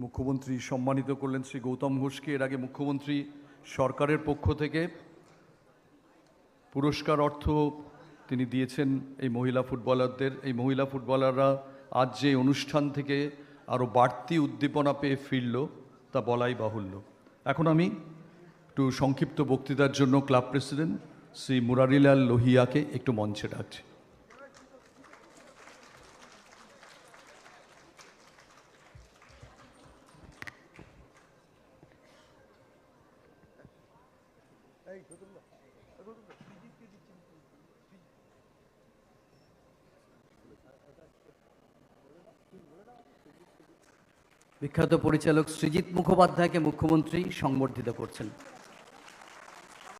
মুখ্যমন্ত্রী সম্মানিত করলেন শ্রী গৌতম ঘোষকে, এর আগে মুখ্যমন্ত্রী সরকারের পক্ষ থেকে। পুরস্কার অর্থ তিনি দিয়েছেন এই মহিলা ফুটবলারদের। এই মহিলা ফুটবলাররা আজ যে অনুষ্ঠান থেকে আরও বাড়তি উদ্দীপনা পেয়ে ফিরল, তা বলাই বাহুল্য। এখন আমি একটু সংক্ষিপ্ত বক্তৃতার জন্য ক্লাব প্রেসিডেন্ট শ্রী মুরারিলাল লোহিয়াকে একটু মঞ্চে ডাকছি। বিখ্যাত পরিচালক সৃজিত মুখোপাধ্যায়কে মুখ্যমন্ত্রী সংবর্ধিত করছেন।